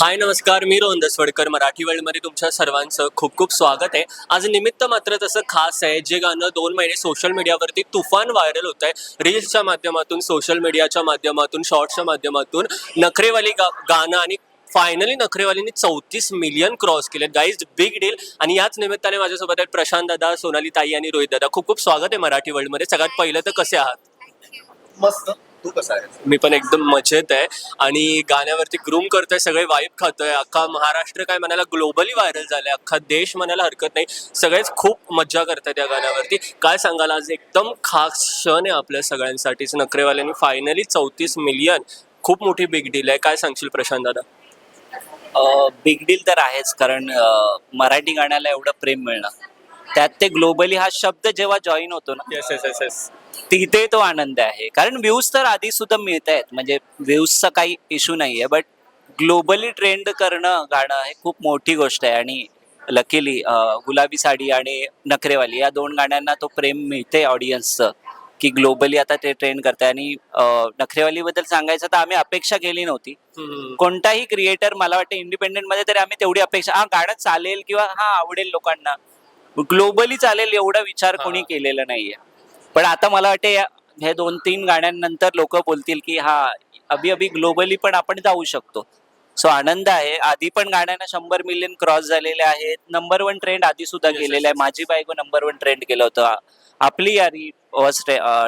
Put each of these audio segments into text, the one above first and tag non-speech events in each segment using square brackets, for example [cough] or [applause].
हाय नमस्कार. मी रोहन दसवडकर मराठी वर्ल्डमध्ये तुमच्या सर्वांचं खूप खूप स्वागत आहे. आज निमित्त मात्र तसं खास आहे जे गाणं दोन महिने सोशल मीडियावरती तुफान व्हायरल होत आहे रील्सच्या माध्यमातून सोशल मीडियाच्या माध्यमातून शॉर्ट्सच्या माध्यमातून नखरेवाली गा गाणं आणि फायनली नखरेवालीने चौतीस मिलियन क्रॉस केले गाईज बिग डील आणि याच निमित्ताने माझ्यासोबत आहेत प्रशांत दादा सोनाली ताई आणि रोहित दादा. खूप खूप स्वागत आहे मराठी वर्ल्डमध्ये. सगळ्यात पहिलं तर कसे आहात? मस्त. तू कसा आहे मी पण एकदम मजेत आहे. आणि गाण्यावरती ग्रूम करतोय सगळे वाईब खातोय. अख्खा महाराष्ट्र काय म्हणायला ग्लोबली व्हायरल झालाय. अख्खा देश म्हणायला हरकत नाही. सगळेच खूप मज्जा करतात या गाण्यावरती. काय सांगाल आज? एकदम खास क्षण आहे आपल्या सगळ्यांसाठीच. नखरेवाल्यांनी फायनली चौतीस मिलियन खूप मोठी बिग डील आहे. काय सांगशील प्रशांत दादा? बिग डील तर आहेच. कारण मराठी गाण्याला एवढं प्रेम मिळणं. त्यात ते ग्लोबली हा शब्द जेव्हा जॉईन होतो ना येस येस येस येस तिथे तो आनंद आहे. कारण व्ह्यूज तर आधी सुद्धा मिळत आहेत म्हणजे व्ह्यूजचा काही इश्यू नाहीये बट ग्लोबली ट्रेंड करणं गाणं हे खूप मोठी गोष्ट आहे. आणि लकीली गुलाबी साडी आणि नखरेवाली या दोन गाण्यांना तो प्रेम मिळते ऑडियन्सचं की ग्लोबली आता ते ट्रेंड करते आणि अ, नखरेवालीबद्दल सांगायचं तर आम्ही अपेक्षा केली नव्हती. कोणताही क्रिएटर मला वाटतं इंडिपेंडेंटमध्ये तरी आम्ही तेवढी अपेक्षा हा गाणं चालेल किंवा हा आवडेल लोकांना. ग्लोबली चालेल एवढा विचार. कोणी केलेला नाहीये. पण आता मला वाटतं या हे दोन तीन गाण्यांनंतर लोक बोलतील की हा अभि अभि ग्लोबली पण आपण जाऊ शकतो. सो आनंद आहे. आधी पण गाण्यांना शंभर मिलियन क्रॉस झालेले आहेत. नंबर वन ट्रेंड आधी सुद्धा केलेलं आहे. माझी बायको नंबर वन ट्रेंड केलं होतं. आपली यारी वॉज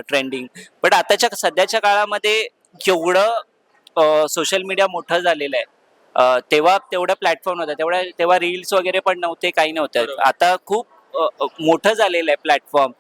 ट्रेंडिंग पण आताच्या सध्याच्या काळामध्ये जेवढं सोशल मीडिया मोठं झालेलं आहे तेव्हा तेवढं प्लॅटफॉर्म होता तेवढ्या तेव्हा रील्स वगैरे पण नव्हते काही नव्हतं. आता खूप मोठं झालेलं आहे प्लॅटफॉर्म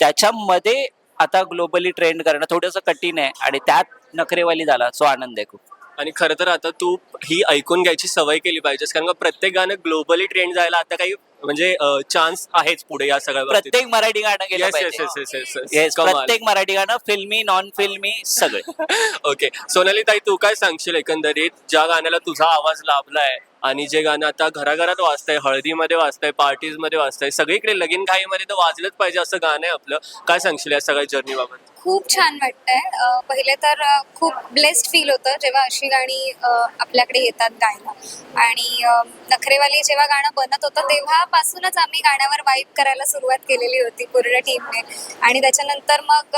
त्याच्यामध्ये आता ग्लोबली ट्रेंड करणं थोडंसं कठीण आहे आणि त्यात नखरेवाली झाला सो आनंद आहे खूप. आणि खरं तर आता तू ही ऐकून घ्यायची सवय केली पाहिजेस कारण का प्रत्येक गाणं ग्लोबली ट्रेंड जायला आता काही म्हणजे चान्स आहेच पुढे या सगळ्या. प्रत्येक मराठी गाणं गेलं पाहिजे. प्रत्येक मराठी गाणं फिल्मी नॉन फिल्मी सगळे. [laughs] ओके सोनाली ताई तू काय सांगशील एकंदरीत? ज्या गाण्याला तुझा आवाज लाभलाय आणि जे गाणं आता घराघरात वाजतंय हळदीमध्ये वाजतंय पार्टीजमध्ये वाजतंय सगळीकडे लगीन घाईमध्ये तर वाजलंच पाहिजे असं गाणं आहे आपलं. काय सांगशील या सगळ्या जर्नीबाबत खूप छान वाटतंय. पहिले तर खूप ब्लेस्ड फील होतं जेव्हा अशी गाणी आपल्याकडे येतात गायला. आणि नखरेवाली जेव्हा गाणं बनत होतं तेव्हापासूनच आम्ही गाण्यावर वाईप करायला सुरुवात केलेली होती पूर्ण टीमने आणि त्याच्यानंतर मग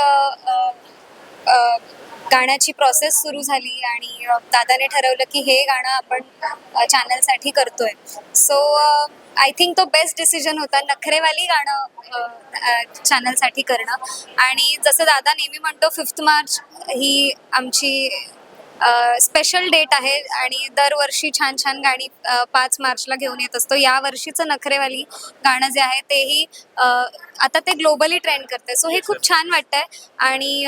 गाण्याची प्रोसेस सुरू झाली आणि दादाने ठरवलं की हे गाणं आपण चॅनलसाठी करतोय. सो आय थिंक तो बेस्ट डिसिजन होता नखरेवाली गाणं चॅनलसाठी करणं. आणि जसं दादा नेहमी म्हणतो फिफ्थ मार्च ही आमची स्पेशल डेट आहे आणि दरवर्षी छान छान गाणी पाच मार्चला घेऊन येत असतो. या वर्षीचं नखरेवाली गाणं जे आहे तेही आता ते ग्लोबली ट्रेंड करते सो हे खूप छान वाटतंय. आणि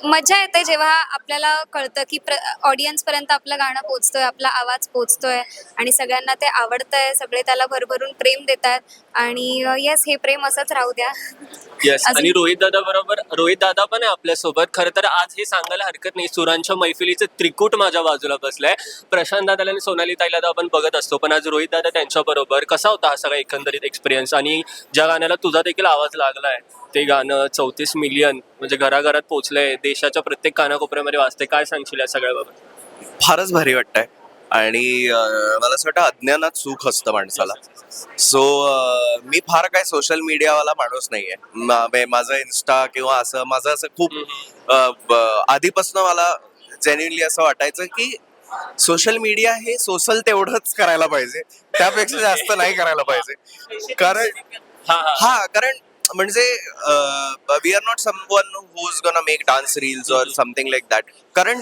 मजा येते जेव्हा आपल्याला कळतं की प्र ऑडियन्सपर्यंत आपलं गाणं पोचतोय आपला आवाज पोचतोय आणि सगळ्यांना ते आवडतंय सगळे त्याला भरभरून प्रेम देतात आणि येस हे प्रेम असंच राहू द्या. येस आणि रोहित दादा बरोबर रोहित दादा पण आहे आपल्यासोबत. खरं तर आज हे सांगायला हरकत नाही. सुरांच्या मैफिलीचं त्रिकूट माझ्या बाजूला बसलंय. प्रशांत दादाला आणि सोनाली ताईला आपण बघत असतो पण आज रोहित दादा त्यांच्या बरोबर कसा होता हा सगळा एकंदरीत एक्सपिरियन्स आणि ज्या गाण्याला तुझा देखील आवाज लागलाय ते गाणं चौतीस मिलियन म्हणजे घराघरात पोहोचलंय. देशाच्या प्रत्येक कानाकोपऱ्यामध्ये वाजते काय सांगशील या सगळ्याबाबत? फारच भारी वाटतंय. आणि अं, मला असं वाटतं अज्ञानात सुख असतं माणसाला. सो मी फार काय सोशल मीडियावाला माणूस नाहीये. मा- माझं इन्स्टा किंवा असं माझं असं खूप आधीपासून मला जेन्युनली असं वाटायचं की सोशल मीडिया हे सोशल तेवढंच करायला पाहिजे. त्यापेक्षा जास्त नाही करायला पाहिजे. कारण [laughs] हा हा. हा कारण म्हणजे we are not someone who's gonna make dance reels or something like that कारण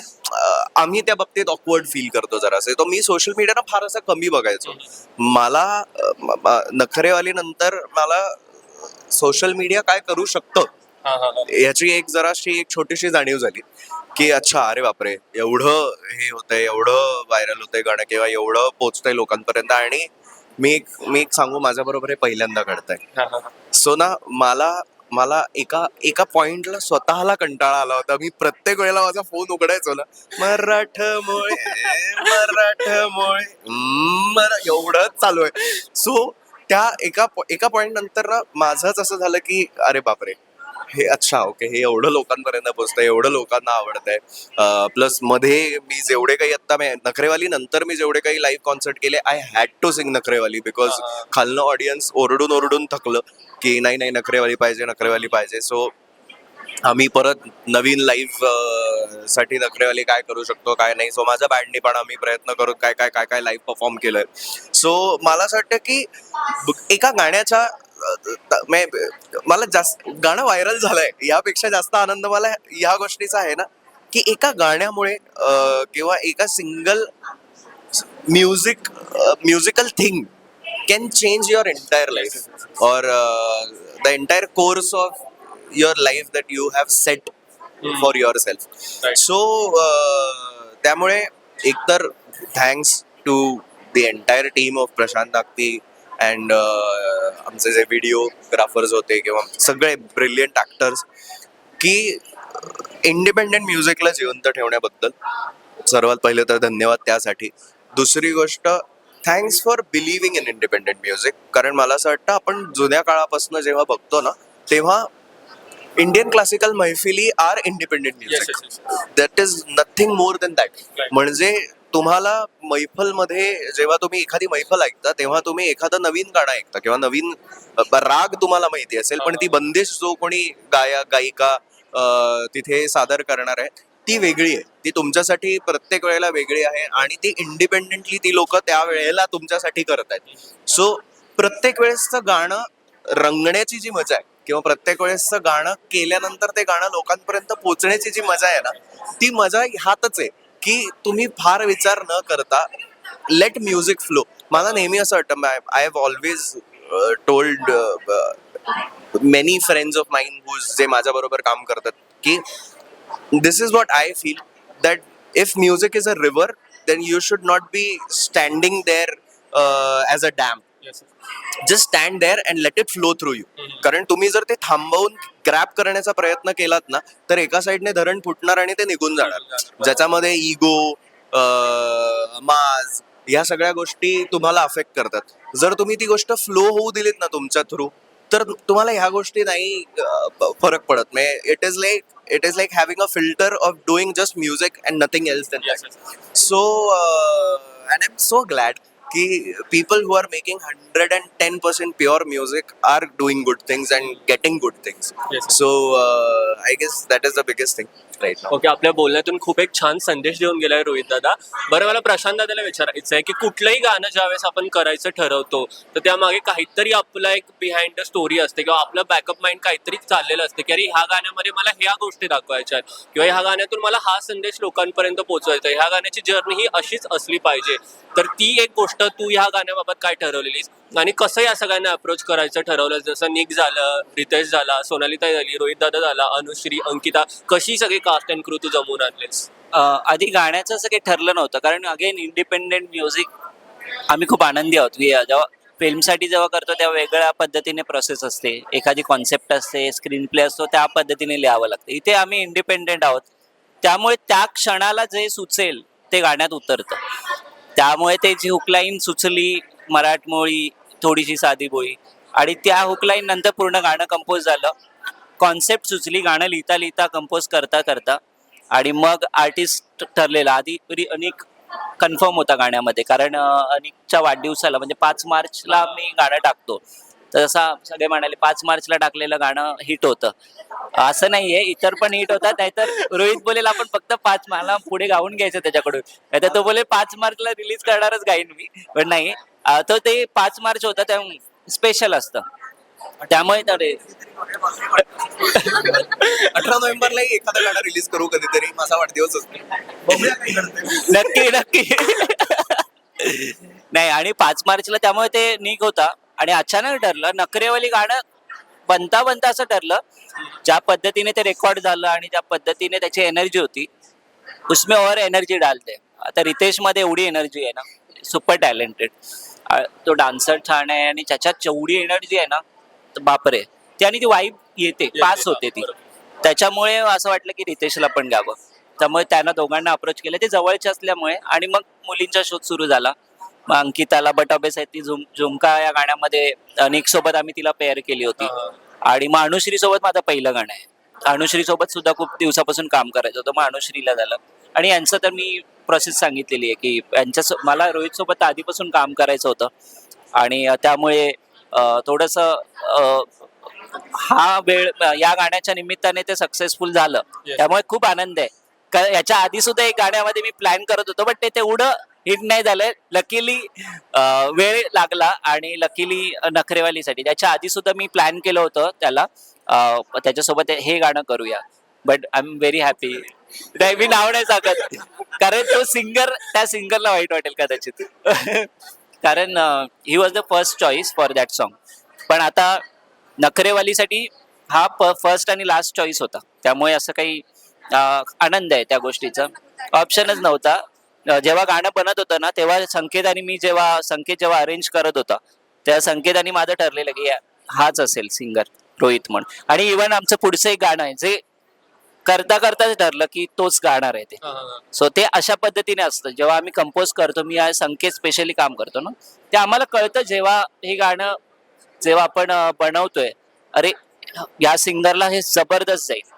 आम्ही त्या बाबतीत ऑकवर्ड फील करतो जरासे. तो मी सोशल मीडियाना फार असं कमी बघायचो. मला अं, म- म- नखरेवाली नंतर मला सोशल मीडिया काय करू शकतं. याची एक जराशी एक छोटीशी जाणीव झाली. की अच्छा अरे बापरे एवढं हे होतंय एवढं व्हायरल होतंय गाणं किंवा एवढं पोचतंय लोकांपर्यंत आणि मी एक मी एक सांगू माझ्या बरोबर हे पहिल्यांदा घडतंय. सो ना मला मला एका एका पॉइंटला स्वतःला कंटाळा आला होता. मी प्रत्येक वेळेला माझा फोन उघडायचो ना. मराठमोळे मराठमोळे मरा- एवढंच चालू आहे. सो त्या एका एका पॉइंट नंतर ना माझंच असं झालं की अरे बापरे. हे अच्छा ओके. हे एवढं लोकांपर्यंत पोहोचतंय एवढं लोकांना आवडतंय. प्लसमध्ये मी जेवढे काही आता मी नखरेवाली नंतर मी जेवढे काही लाईव्ह कॉन्सर्ट केले I had to sing Nakhrewali because. खालनं audience ओरडून ओरडून थकलं की नाही नाही नखरेवाली पाहिजे नखरेवाली पाहिजे. सो आम्ही परत नवीन लाईव्हसाठी नखरेवाली काय करू शकतो काय नाही. सो माझ्या बँडनी पण आम्ही प्रयत्न करू काय काय काय काय लाईव्ह परफॉर्म केलंय. सो मला असं वाटतं की एका गाण्याच्या मे- मला जास्त गाणं व्हायरल झालंय. यापेक्षा जास्त आनंद मला या गोष्टीचा आहे ना की एका गाण्यामुळे किंवा एका single music musical thing your entire life. Or uh, the entire course of your life that you have set for yourself. Right. so uh, त्यामुळे एकतर thanks to the entire team of Prashant Nagti and आमचे जे videographers होते किंवा सगळे brilliant actors की independent म्युझिकला जिवंत ठेवण्याबद्दल सर्वात पहिले तर धन्यवाद त्यासाठी दुसरी गोष्ट thanks for believing in independent music कारण मला असं वाटतं आपण जुन्या काळापासून जेव्हा बघतो ना तेव्हा Indian classical मैफिली or independent music. That is nothing more than that. म्हणजे तुम्हाला मैफलमध्ये जेव्हा तुम्ही एखादी मैफल ऐकता तेव्हा तुम्ही एखादं नवीन गाणं ऐकता किंवा नवीन राग तुम्हाला माहिती असेल पण ती बंदिश जो कोणी गायक गायिका तिथे सादर करणार आहे ती वेगळी आहे. ती तुमच्यासाठी प्रत्येक वेळेला वेगळी आहे आणि ती इंडिपेंडेंटली ती लोक त्या वेळेला तुमच्यासाठी करत आहेत. सो प्रत्येक वेळेसचं गाणं रंगण्याची जी मजा आहे किंवा प्रत्येक वेळेसचं गाणं केल्यानंतर ते गाणं लोकांपर्यंत पोहोचण्याची जी मजा आहे ना ती मजा ह्यातच आहे. की तुम्ही फार विचार न करता लेट म्युझिक फ्लो मला नेहमी असं वाटतं I have always told many friends of mine who's जे माझ्याबरोबर काम करतात की this is what I feel that if music is a river then you should not be standing there as a dam stand there and let it flow through you. हम्म. कारण तुम्ही जर ते थांबवून ग्रॅप करण्याचा प्रयत्न केलात ना तर एका साईडने धरण फुटणार आणि ते निघून जाणार ज्याच्यामध्ये इगो माज या सगळ्या गोष्टी तुम्हाला अफेक्ट करतात जर तुम्ही ती गोष्ट फ्लो होऊ दिलीत ना तुमच्या थ्रू तर तुम्हाला ह्या गोष्टी नाही फरक पडत म्हणजे it is like it is like having a filter of doing just music and nothing else then. So and I am so glad people who are making 110% pure music are doing good things and getting good things. So uh, I guess that is the biggest thing. Right okay आपल्या बोलण्यातून खूप एक छान संदेश देऊन गेलाय रोहित दादा. बरं मला प्रशांत दादाला विचारायचं आहे की कुठलंही गाणं ज्यावेळेस आपण करायचं ठरवतो तर त्यामागे काहीतरी आपला एक बिहाइंड द स्टोरी असते किंवा आपलं बॅकअप माइंड काहीतरी चाललेलं असते की अरे ह्या गाण्यामध्ये मला ह्या गोष्टी दाखवायच्या आहेत. किंवा ह्या गाण्यातून मला हा संदेश लोकांपर्यंत पोहोचवायचा आहे. ह्या गाण्याची जर्नी ही अशीच असली पाहिजे. तर ती एक गोष्ट तू ह्या गाण्याबाबत काय ठरवलेलीस? आणि कसं या सगळ्यांना अप्रोच करायचं ठरवलं जसं निक झालं रितेश झाला सोनालीताई झाली रोहित दादा झाला अनुश्री अंकिता कशी सगळी कास्ट अँड क्रू तू जमून आणलेस? आधी गाण्याचं असं काही ठरलं नव्हतं. कारण अगेन इंडिपेंडेंट म्युझिक आम्ही खूप आनंदी आहोत. की जेव्हा फिल्मसाठी जेव्हा करतो तेव्हा वेगळ्या पद्धतीने प्रोसेस असते. एखादी कॉन्सेप्ट असते स्क्रीन प्ले असतो त्या पद्धतीने लिहावं लागतं. इथे आम्ही इंडिपेंडेंट आहोत. त्यामुळे त्या क्षणाला जे सुचेल ते गाण्यात उतरतं. त्यामुळे ते जी हुकलाईन सुचली मराठमोळी थोडीशी साधी बोळी आणि त्या हुकलाईन नंतर पूर्ण गाणं कंपोज झालं. कॉन्सेप्ट सुचली गाणं लिहिता लिहिता कंपोज करता करता आणि मग आर्टिस्ट ठरलेला. आधी अनेक कन्फर्म होता गाण्यामध्ये. कारण अनेकच्या वाढदिवसाला म्हणजे पाच मार्चला मी गाणं टाकतो. तर जसा सगळे म्हणाले पाच मार्चला टाकलेलं गाणं हिट होतं. असं नाहीये. इतर पण हिट होतात. नाहीतर रोहित बोलेल आपण फक्त पाच मला पुढे गाऊन घ्यायचं त्याच्याकडून. नाहीतर तो बोले पाच मार्चला रिलीज करणारच गाईन मी. पण नाही. तर ते पाच मार्च होतं त्या स्पेशल असतं. त्यामुळे तर अठरा नोव्हेंबरला एखादं गाणं रिलीज करू कधीतरी माझा वाढदिवस असतो. नक्की नक्की. नाही आणि पाच मार्चला त्यामुळे ते निघ होता. आणि अचानक ठरलं नखरेवाली गाणं बनता बनता असं ठरलं. ज्या पद्धतीने ते रेकॉर्ड झालं आणि ज्या पद्धतीने त्याची एनर्जी होती उसमें और एनर्जी डालते. आता रितेशमध्ये एवढी एनर्जी आहे ना सुपर टॅलेंटेड तो डान्सर छान आहे आणि त्याच्यात जेवढी एनर्जी आहे ना बापरे. ती आणि ती वाईब येते पास होते ती. त्याच्यामुळे असं वाटलं की रितेशला पण गावं त्यामुळे त्यांना दोघांना अप्रोच केलं. ते जवळचे असल्यामुळे आणि मग मुलींचा शोध सुरू झाला. मग अंकिताला बटाबेस आहे ती झुम झुमका या गाण्यामध्ये निक सोबत आम्ही तिला पेअर केली होती. आणि मग अनुश्री सोबत माझं पहिलं गाणं आहे. अनुश्री सोबत सुद्धा खूप दिवसापासून काम करायचं होतं. मग अनुश्रीला झालं. आणि यांचं तर मी प्रोसेस सांगितलेली आहे की यांच्या मला रोहित सोबत आधीपासून काम करायचं होतं. आणि त्यामुळे थोडंसं हा वेळ या गाण्याच्या निमित्ताने ते सक्सेसफुल झालं. त्यामुळे खूप आनंद आहे. याच्या आधी सुद्धा एक गाण्यामध्ये मी प्लॅन करत होतो बट ते तेवढं हिट नाही झालंय लकीली वेळ लागला आणि लकीली नखरेवालीसाठी. त्याच्या आधी सुद्धा मी प्लॅन केलं होतं त्याला. त्याच्यासोबत हे गाणं करूया. But I am very happy मी नाव नाही सांगत. कारण तो सिंगर त्या सिंगरला वाईट वाटेल कदाचित. [laughs] कारण he was the first choice for that song पण आता नखरेवालीसाठी हा प फर्स्ट आणि लास्ट चॉईस होता. त्यामुळे असं काही आनंद आहे त्या गोष्टीचा. ऑप्शनच नव्हता. जेव्हा गाणं बनत होतं ना तेव्हा संकेत आणि मी जेव्हा संकेत जेव्हा अरेंज करत होता त्या संकेत आणि माझं ठरलेलं की हाच असेल सिंगर रोहित म्हणून. आणि इवन आमचं पुढचं एक गाणं आहे जे करता करताच ठरलं की तोच गाणार आहे ते. सो ते अशा पद्धतीने असतं. जेव्हा आम्ही कंपोज करतो मी या संकेत स्पेशली काम करतो ना ते आम्हाला कळतं जेव्हा हे गाणं जेव्हा आपण बनवतोय अरे या सिंगरला हे जबरदस्त जाईल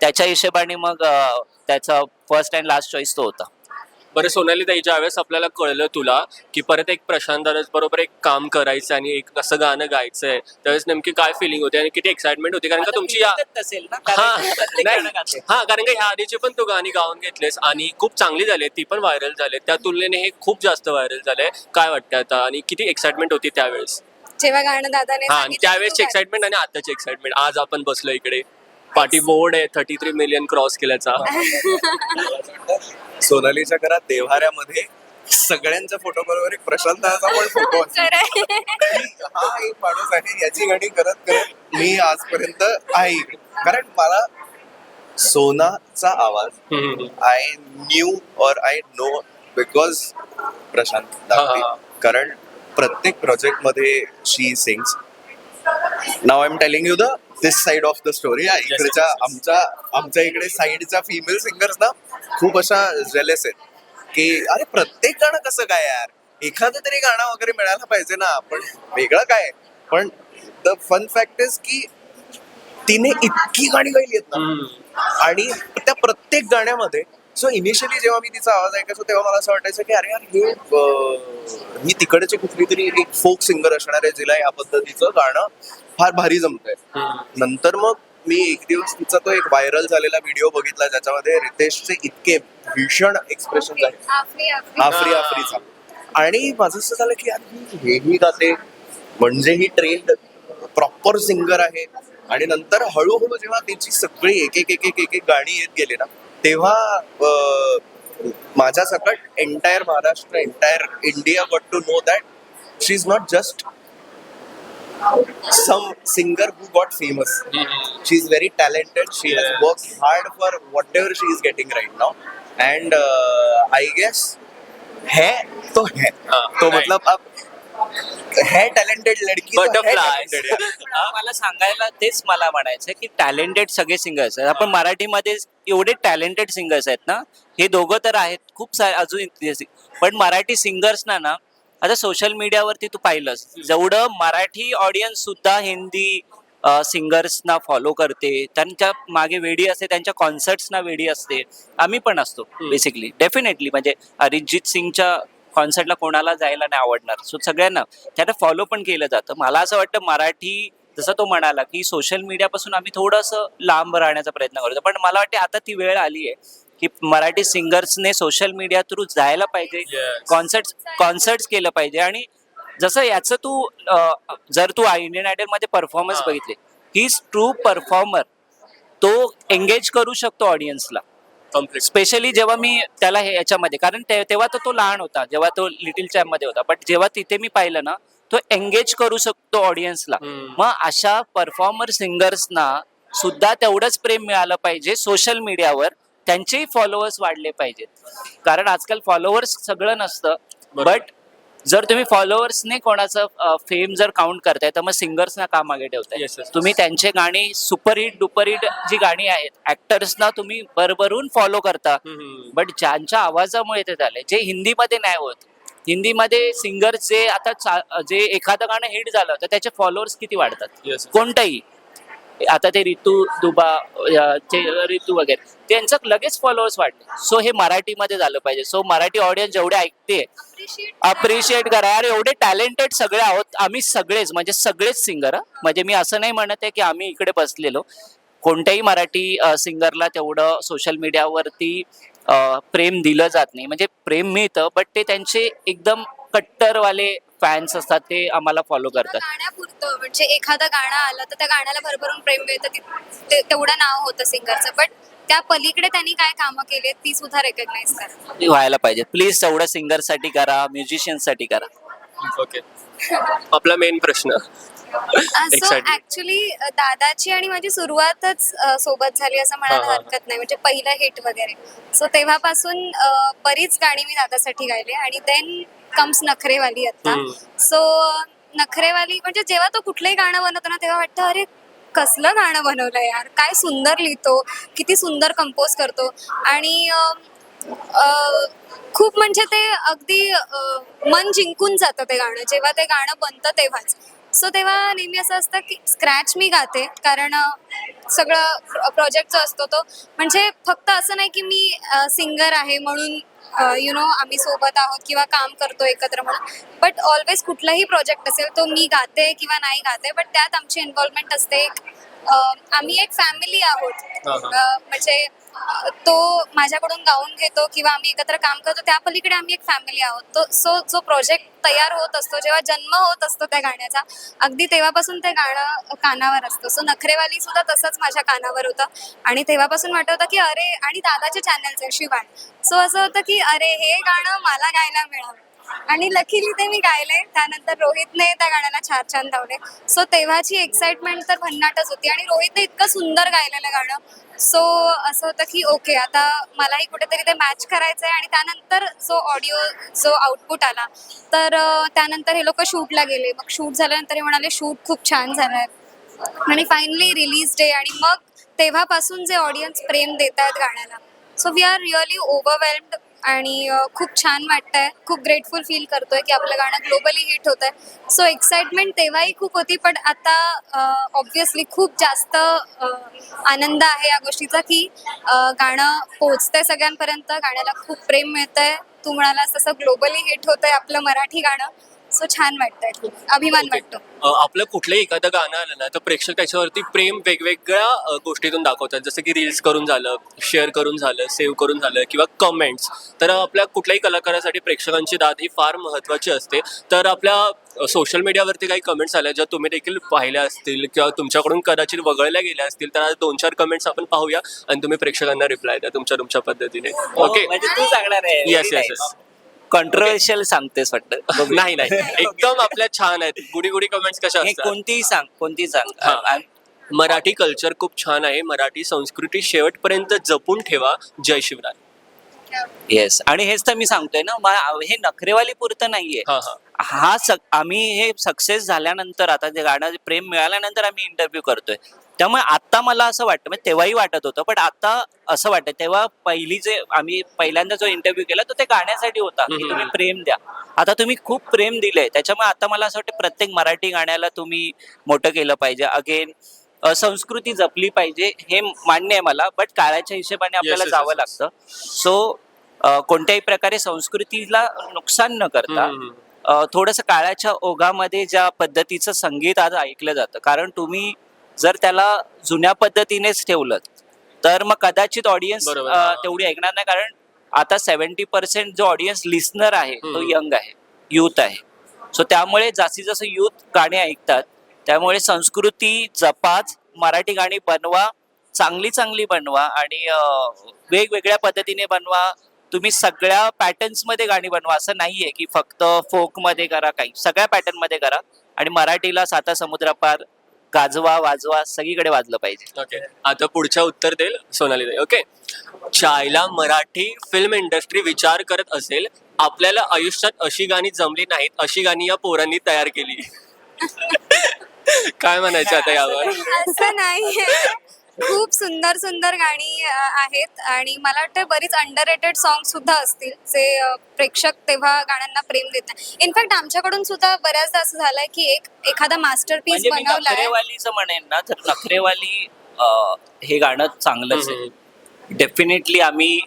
त्याच्या हिशोबाने मग त्याचा फर्स्ट अँड लास्ट चॉईस तो होता. बरं सोनाली ताई ज्यावेळेस आपल्याला कळलं तुला की परत एक प्रशांत बरोबर एक काम करायचं आणि एक असं गाणं गायचंय त्यावेळेस नेमकी काय फिलिंग होती आणि किती एक्साइटमेंट होती? कारण का तुमची या असेल हा नाही हा कारण का ह्या आधीची पण तू गाणी गाऊन घेतलेस आणि खूप चांगली झाली ती पण व्हायरल झाले. त्या तुलनेने हे खूप जास्त व्हायरल झालंय. काय वाटतं आता? आणि किती एक्साइटमेंट होती त्यावेळेस? जेव्हा गाणं दादाने हा आणि सांगितलं त्यावेळेसची एक्साइटमेंट आणि आताची एक्साइटमेंट आज आपण बसलो इकडे. पार्टी बोर्ड आहे थर्टी थ्री मिलियन क्रॉस केल्याचा [laughs] सोनालीच्या घरात देव्हाऱ्यामध्ये सगळ्यांच्या फोटो बरोबर एक प्रशांताचा पण फोटो. हा एक माणूस आहे याची गाणी करत करत मी आजपर्यंत आहे इकडे कारण मला सोनाचा आवाज. I knew or I know because Prashant. कारण प्रत्येक प्रोजेक्टमध्ये she sings now I am telling you the this side of the story इकडच्या आमच्या आमच्या इकडे साईडच्या फिमेल सिंगर्स ना खूप अशा जेलेस आहेत. की अरे प्रत्येक गाणं कसं काय यार? एखादं तरी गाणं वगैरे मिळायला पाहिजे ना पण वेगळं काय? पण द फन फॅक्ट इज की तिने इतकी गाणी गायली आहेत ना. आणि त्या प्रत्येक गाण्यामध्ये सो इनिशियली जेव्हा मी तिचा आवाज ऐकायचो तेव्हा मला असं वाटायचं की अरे यार हे ही तिकडची कुठली तरी एक फोक सिंगर असणार आहे जिला या पद्धतीचं गाणं. फार भारी जमतंय. नंतर मग मी एक दिवस तिचा तो एक व्हायरल झालेला व्हिडिओ बघितला ज्याच्यामध्ये रितेशचे इतके भीषण एक्सप्रेशन आहेत. आफ्री आफ्री. आफ्री आफ्रीचा. आणि माझं असं झालं की यार ही हेही गाते. म्हणजे ही ट्रेंड प्रॉपर सिंगर आहे. आणि नंतर हळूहळू जेव्हा तिची सगळी एक एक एक एक एक एक गाणी येत गेली ना तेव्हा माझ्या सकट entire Maharashtra entire India got to know that she is not just some singer who got famous hmm. she is very talented. She has worked hard for whatever she is getting right now. And uh, i guess है तो है. हाँ, तो right. मतलब अब है talented लडकी है. [laughs] हा, मला सांगायला तेच मला म्हणायचं की टॅलेंटेड सगळे सिंगर्स आहेत. आपण मराठीमध्ये एवढे टॅलेंटेड सिंगर्स आहेत ना हे दोघं तर आहेत. खूप सारे अजून पण मराठी सिंगर्स ना ना आता सोशल मीडियावरती तू पाहिलंस. जेवढं मराठी ऑडियन्स सुद्धा हिंदी सिंगर्सना फॉलो करते त्यांच्या मागे वेडी असते त्यांच्या कॉन्सर्ट्सना वेडी असते आम्ही पण असतो. बेसिकली डेफिनेटली म्हणजे अरिजित सिंगच्या कॉन्सर्टला कोणाला जायला नाही आवडणार. सो सगळ्यांना त्याला फॉलो पण केलं जातं. मला असं वाटतं मराठी जसं तो म्हणाला की सोशल मीडियापासून आम्ही थोडंसं लांब राहण्याचा प्रयत्न करतो. पण मला वाटते आता ती वेळ आली आहे. की मराठी सिंगर्सने सोशल मीडिया थ्रू जायला पाहिजे. कॉन्सर्ट कॉन्सर्ट्स केलं पाहिजे आणि जसं याचं तू जर तू इंडियन आयडलमध्ये परफॉर्मन्स. बघितले ही ट्रू परफॉर्मर तो एंगेज करू शकतो ऑडियन्सला. स्पेशली जेव्हा मी त्याला हे याच्यामध्ये कारण तेव्हा तर तो लहान होता जेव्हा तो लिटिल चॅम्पमध्ये होता बट जेव्हा तिथे मी पाहिलं ना तो एंगेज करू शकतो ऑडियन्सला. मग अशा परफॉर्मर सिंगर्सना सुद्धा तेवढंच प्रेम मिळालं पाहिजे सोशल मीडियावर त्यांचेही फॉलोअर्स वाढले पाहिजेत कारण आजकाल फॉलोअर्स सगळं नसतं. बट जर तुम्ही फॉलोअर्सने कोणाचं फेम जर काउंट करताय तर मग सिंगर्सना का मागे ठेवताय Yes, yes. तुम्ही त्यांचे गाणी सुपरहिट डुपरहिट जी गाणी आहेत ऍक्टर्सना तुम्ही भरभरून फॉलो करता. बट ज्यांच्या आवाजामुळे ते झाले जे हिंदीमध्ये नाही होत हिंदीमध्ये सिंगर जे आता जे एखादं गाणं हिट झालं तर त्याचे फॉलोअर्स किती वाढतात Yes. कोणतंही आता ते रितू दुबा ते रितू वगैरे त्यांचं लगेच फॉलोअर्स वाढले. सो हे मराठीमध्ये झालं पाहिजे. सो मराठी ऑडियन्स जेवढे ऐकते अप्रिशिएट करा. यार एवढे टॅलेंटेड सगळे आहोत. आम्ही सगळेच म्हणजे सगळेच सिंगर म्हणजे मी असं नाही म्हणत आहे की आम्ही इकडे बसलेलो. कोणत्याही मराठी सिंगरला तेवढं सोशल मीडियावरती प्रेम दिलं जात नाही. म्हणजे प्रेम मिळतं बट ते त्यांचे एकदम कट्टरवाले फॅन्स असतात ते आम्हाला फॉलो करतात. गाण्यापुरतं म्हणजे एखादं गाणं आलं तर त्या गाण्याला भरभरून प्रेम मिळतं ती- तेवढं नाव होतं सिंगरचं. बट त्या पलीकडे त्यांनी काय कामं केली ती सुद्धा रेकग्नाइज करा. ते व्हायला पाहिजे प्लीज तेवढं सिंगरसाठी करा म्युझिशियनसाठी करा. ओके आपला मेन प्रश्न. [laughs] So Exactly. ऍक्च्युली दादाची आणि माझी सुरुवातच अ, सोबत झाली असं म्हणायला हा, हा. हरकत नाही. म्हणजे पहिलं हिट वगैरे. सो तेव्हापासून अ, बरीच गाणी मी दादासाठी गायली. आणि देन कम्स नखरेवाली आता. सो नखरेवाली म्हणजे जेव्हा तो कुठलंही गाणं बनवतो ना तेव्हा वाटतं अरे कसलं गाणं बनवलंय यार. काय सुंदर लिहितो किती सुंदर कंपोज करतो. आणि खूप म्हणजे ते अगदी मन जिंकून जातं ते गाणं. जेव्हा ते गाणं बनतं तेव्हाच. सो तेव्हा नेहमी असं असतं की स्क्रॅच मी गाते. कारण सगळं प्रोजेक्ट जो असतो तो म्हणजे फक्त असं नाही की मी सिंगर आहे म्हणून यु नो आम्ही सोबत आहोत किंवा काम करतो एकत्र म्हणून. बट ऑलवेज कुठलाही प्रोजेक्ट असेल तो मी गाते किंवा नाही गाते बट त्यात आमची इन्व्हॉल्वमेंट असते. एक आम्ही एक फॅमिली आहोत. म्हणजे तो माझ्याकडून गाऊन घेतो किंवा आम्ही एकत्र काम करतो त्या पलीकडे आम्ही एक फॅमिली आहोत. तो सो जो प्रोजेक्ट तयार होत असतो जेव्हा जन्म होत असतो त्या गाण्याचा अगदी तेव्हापासून ते गाणं कानावर असतं. सो नखरेवाली सुद्धा तसंच माझ्या कानावर होतं. आणि तेव्हापासून वाटत होतं की अरे आणि दादाच्या चॅनलचं शिवाय. सो असं होतं की अरे हे गाणं मला गायला मिळावं आणि लकीली ते मी गायले त्यानंतर रोहितने त्या गाण्याला चार छान धावले सो तेव्हाची एक्साइटमेंट तर भन्नाटच होती. आणि रोहितने इतकं सुंदर गायलेलं गाणं. सो असं होतं की ओके आता मलाही कुठेतरी ते मॅच करायचं आहे आणि त्यानंतर जो ऑडिओ जो आउटपुट आला तर त्यानंतर हे लोक शूटला गेले. मग शूट झाल्यानंतर हे म्हणाले शूट खूप छान झालं आहे आणि फायनली रिलीज डे आणि मग तेव्हापासून जे ऑडियन्स प्रेम देत आहेत गाण्याला. So we are really overwhelmed आणि खूप छान वाटतंय. खूप ग्रेटफुल फील करतोय की आपलं गाणं ग्लोबली हिट होत आहे सो एक्साइटमेंट तेव्हाही खूप होती पण आता ऑब्व्हियसली खूप जास्त आनंद आहे या गोष्टीचा की गाणं पोचतंय सगळ्यांपर्यंत गाण्याला खूप प्रेम मिळतंय. तू म्हणालास तसं ग्लोबली हिट होतंय आपलं मराठी गाणं. सो छान वाटतंय अभिमान वाटतो. अ, आपलं कुठलंही एखादं गाणं आलं ना तर प्रेक्षक त्याच्यावरती प्रेम वेगवेगळ्या अ, गोष्टीतून दाखवतात. जसं की रील्स करून झालं शेअर करून झालं सेव्ह करून झालं किंवा कमेंट्स तर आपल्या कुठल्याही कलाकारासाठी प्रेक्षकांची दाद ही फार महत्त्वाची असते. तर आपल्या सोशल मीडियावरती काही कमेंट्स आल्या ज्या तुम्ही देखील पाहिल्या असतील किंवा तुमच्याकडून कदाचित वगळल्या गेल्या असतील तर आज दोन चार कमेंट्स आपण पाहूया आणि तुम्ही प्रेक्षकांना रिप्लाय द्या तुमच्या तुमच्या पद्धतीने. ओके म्हणजे तू सांगणार आहे. येस येस येस कंट्रोवर्शियल सांगतेस वाटतं. नाही नाही. [laughs] एकदम आपल्या छान आहेत. गुडी गुडी कमेंट्स कशा हे असतात? कोणतीही सांग कोणतीही सांग. हा. मराठी कल्चर खूप छान आहे. मराठी संस्कृती शेवटपर्यंत जपून ठेवा. जय शिवराय. येस आणि हेच तर मी सांगतोय ना हे नखरेवाली पुरतं नाहीये. हा हा. हा सक आम्ही हे सक्सेस झाल्यानंतर आता ते गाणं प्रेम मिळाल्यानंतर आम्ही इंटरव्ह्यू करतोय. त्यामुळे आता मला असं वाटतं म्हणजे तेव्हाही वाटत होतं पण आता असं वाटतं. तेव्हा पहिली जे आम्ही पहिल्यांदा जो इंटरव्ह्यू केला तो ते गाण्यासाठी होता की. तुम्ही प्रेम द्या. आता तुम्ही खूप प्रेम दिलंय. त्याच्यामुळे आता मला असं वाटतं प्रत्येक मराठी गाण्याला तुम्ही मोठं केलं पाहिजे. अगेन संस्कृती जपली पाहिजे हे मान्य आहे मला बट काळाच्या हिशोबाने आपल्याला जावं. लागतं. सो कोणत्याही प्रकारे संस्कृतीला नुकसान न करता थोडंसं काळाच्या ओघामध्ये ज्या पद्धतीचं संगीत आज ऐकलं जातं. कारण तुम्ही जर त्याला जुन्या पद्धतीनेच ठेवलं तर मग कदाचित ऑडियन्स बरोबर, हा. तेवढी ऐकणार नाही. कारण आता सेव्हन्टी पर्सेंट जो ऑडियन्स लिस्नर आहे तो हम्म. यंग आहे युथ आहे. सो त्यामुळे जास्तीत जास्त युथ गाणे ऐकतात. त्यामुळे संस्कृती जपाच मराठी गाणी बनवा चांगली चांगली बनवा आणि अ, वेगवेगळ्या पद्धतीने बनवा. तुम्ही सगळ्या पॅटर्न्समध्ये गाणी बनवा. असं नाहीये की फक्त फोकमध्ये करा काही. सगळ्या पॅटर्नमध्ये करा. आणि मराठीला साता समुद्रापार गाजवा वाजवा सगळीकडे वाजलं पाहिजे. ओके आता पुढच्या उत्तर देईल सोनाली ओके चायला मराठी फिल्म इंडस्ट्री विचार करत असेल आपल्याला आयुष्यात अशी गाणी जमली नाहीत अशी गाणी या पोरांनी तयार केली. [laughs] काय म्हणायचं आता यावर? असं नाहीये. खूप सुंदर सुंदर गाणी आहेत आणि मला वाटतं बरीच अंडर रेटेड सॉन्ग सुद्धा असतील जे प्रेक्षक तेव्हा गाण्यांना प्रेम देत नाही. इनफॅक्ट आमच्याकडून सुद्धा बऱ्याचदा असं झालंय की एक एखादा मास्टरपीस म्हणजे मी बनवलाय. नखरेवालीचं म्हणेन ना तर नखरेवाली अं, हे गाणं चांगलंच आहे. डेफिनेटली आम्ही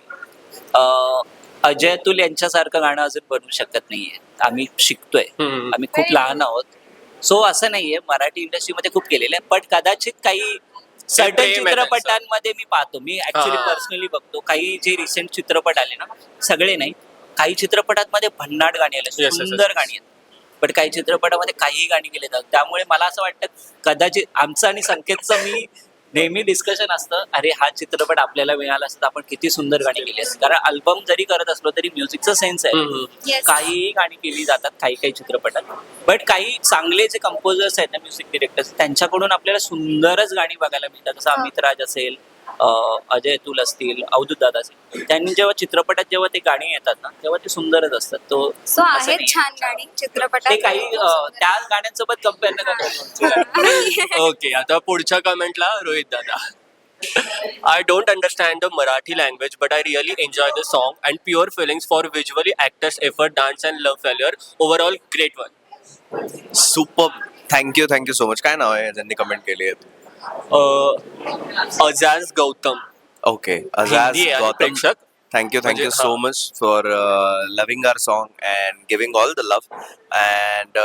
अं, अजय अतुल यांच्यासारखं गाणं अजून बनवू शकत नाहीये. आम्ही शिकतोय. हम्म. आम्ही खूप लहान आहोत. सो असं नाहीये. मराठी इंडस्ट्रीमध्ये खूप केलेलं आहे. पण कदाचित काही सर्टन प्रेम आहे त्यांचं. चित्रपटांमध्ये मी पाहतो मी ऍक्च्युली हा. पर्सनली बघतो काही जे रिसेंट चित्रपट आले ना सगळे नाही काही चित्रपटांमध्ये भन्नाट गाणी आले yes, yes. सुंदर गाणी आहेत पण काही चित्रपटामध्ये काही गाणी केले जातात त्यामुळे मला असं वाटतं कदाचित आमचं आणि संकेतचं मी नेहमी डिस्कशन असतं अरे हा चित्रपट आपल्याला मिळाला असता आपण किती सुंदर गाणी केली असती. कारण अल्बम जरी करत असलो तरी म्युझिकचं सेन्स आहे. काहीही गाणी केली जातात काही काही चित्रपटात. बट काही चांगले जे कंपोजर्स आहेत ना म्युझिक डिरेक्टर्स त्यांच्याकडून आपल्याला सुंदरच गाणी बघायला मिळतात. जसं. अमित राज असेल अजय अतुल असतील अवधूत दादा असतील त्यांनी जेव्हा चित्रपटात जेव्हा ते गाणी येतात ना तेव्हा ते सुंदरच असतात. तो सो असं आहेत नाही. छान गाणी चित्रपटात ते काही अं, त्या गाण्यांसोबत कंपेअर न करता ओके [laughs] आता पुढच्या कमेंटला रोहित दादा. I don't understand the Marathi language but I really enjoy the song and pure feelings for visually actors effort dance and love failure overall great one super thank you thank you so much काय नाव आहे ज्यांनी comment केली आहे Ajaz Gautam. Okay Ajaz Gautam. Thank you thank you so much for loving our song and giving all the love and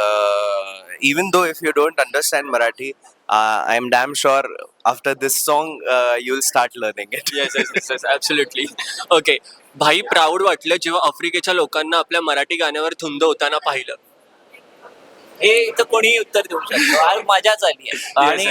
even though if you don't understand Marathi I am damn sure after this song you will start learning absolutely okay भाई proud वाटलं जेव्हा आफ्रिकेच्या लोकांना आपल्या मराठी गाण्यावर थुंद होताना पाहिलं? हे इथं कोणीही उत्तर देऊ शकतो. मजा चालली आहे. आणि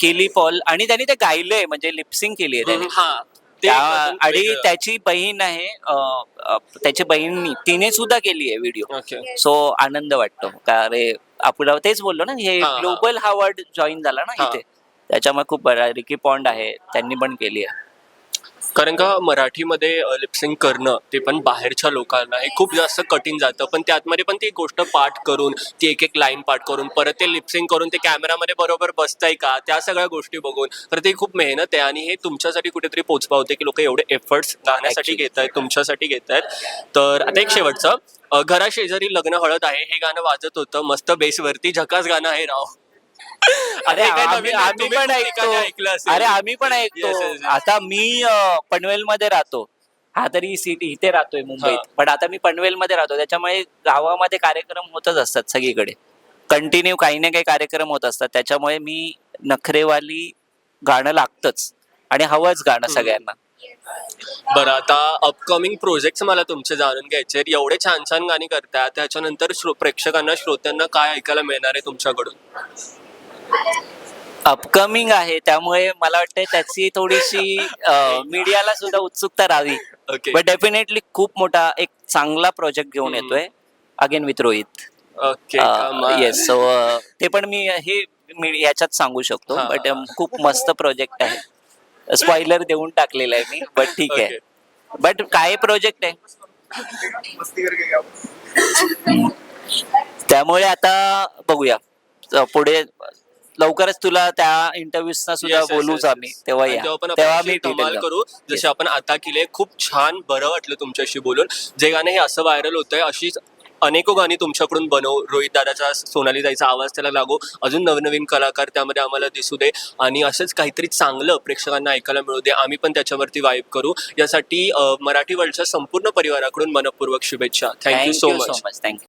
केली पॉल आणि त्यांनी ते गायलंय म्हणजे लिप्सिंग केली आहे त्यांनी. हा. ते त्या- अजून आणि वेगळं. त्याची बहीण आहे अं, अं, त्याची बहीण तिने सुद्धा केली आहे व्हिडिओ सो आनंद वाटतो. का अरे आपण तेच बोललो ना हे हा, हा. ग्लोबल हा वर्ड जॉईन झाला ना हा. इथे. त्याच्यामुळे खूप बरा रिकी पॉन्ड आहे त्यांनी पण केली आहे. कारण का मराठीमध्ये लिपसिंग करणं ते पण बाहेरच्या लोकांना हे खूप जास्त कठीण जातं. पण त्यातमध्ये पण ती गोष्ट पाठ करून ती एक एक लाईन पाठ करून परत ते लिपसिंग करून ते कॅमेरामध्ये बरोबर बसतंय का त्या सगळ्या गोष्टी बघून तर ती खूप मेहनत आहे आणि हे तुमच्यासाठी कुठेतरी पोचपावते की लोक एवढे एफर्ट्स गाण्यासाठी. घेत आहेत तुमच्यासाठी घेत आहेत तर आता एक शेवटचं अ, घरा शेजारी लग्न हळद आहे हे गाणं वाजत होतं मस्त बेसवरती झकास गाणं आहे राव. अरे आम्ही पण ऐकतो. अरे आम्ही पण ऐकतो. आता मी पनवेल मध्ये राहतो. हा तरी सिटी इथे राहतोय मुंबईत. पण आता मी पनवेल मध्ये राहतो. त्याच्यामुळे गावामध्ये कार्यक्रम होतच असतात सगळीकडे. कंटिन्यू काही ना काही कार्यक्रम होत असतात. त्याच्यामुळे मी नखरेवाली गाणं लागतच. आणि हवंच गाणं. सगळ्यांना. बरं आता अपकमिंग प्रोजेक्ट मला तुमचे जाणून घ्यायचे. एवढे छान छान गाणी करतात त्याच्यानंतर प्रेक्षकांना श्रोत्यांना काय ऐकायला मिळणार आहे तुमच्याकडून? अपकमिंग आहे त्यामुळे मला वाटतं त्याची थोडीशी मीडियाला सुद्धा उत्सुकता राहावी. बट डेफिनेटली खूप मोठा एक चांगला प्रोजेक्ट घेऊन हम्म. येतोय. Again with Rohit okay yes so ते पण मी हे मी ह्याच्यात सांगू शकतो. हा. बट खूप मस्त प्रोजेक्ट आहे. स्पॉइलर देऊन टाकलेला आहे मी बट ठीक आहे. बट काय प्रोजेक्ट आहे? त्यामुळे आता बघूया. अ, पुढे लवकरच तुला त्या इंटरव्ह्यूजना सुद्धा बोलूच आम्ही. तेव्हा या. तेव्हा पण तेव्हा आपण मी detail करू. जसे आपण आता केले खूप छान बरं वाटलं तुमच्याशी बोलून. जे गाणं हे असं व्हायरल होतंय अशीच अनेको गाणी तुमच्याकडून बनव रोहित दादाचा सोनाली जायचा आवाज त्याला लागू. अजून नवनवीन कलाकार त्यामध्ये आम्हाला दिसू दे. आणि असंच काहीतरी चांगलं प्रेक्षकांना ऐकायला मिळू दे. आम्ही पण त्याच्यावरती वाईब करू. यासाठी अं, मराठी वर्ल्डच्या संपूर्ण परिवाराकडून मनपूर्वक शुभेच्छा. Thank you so much much thank you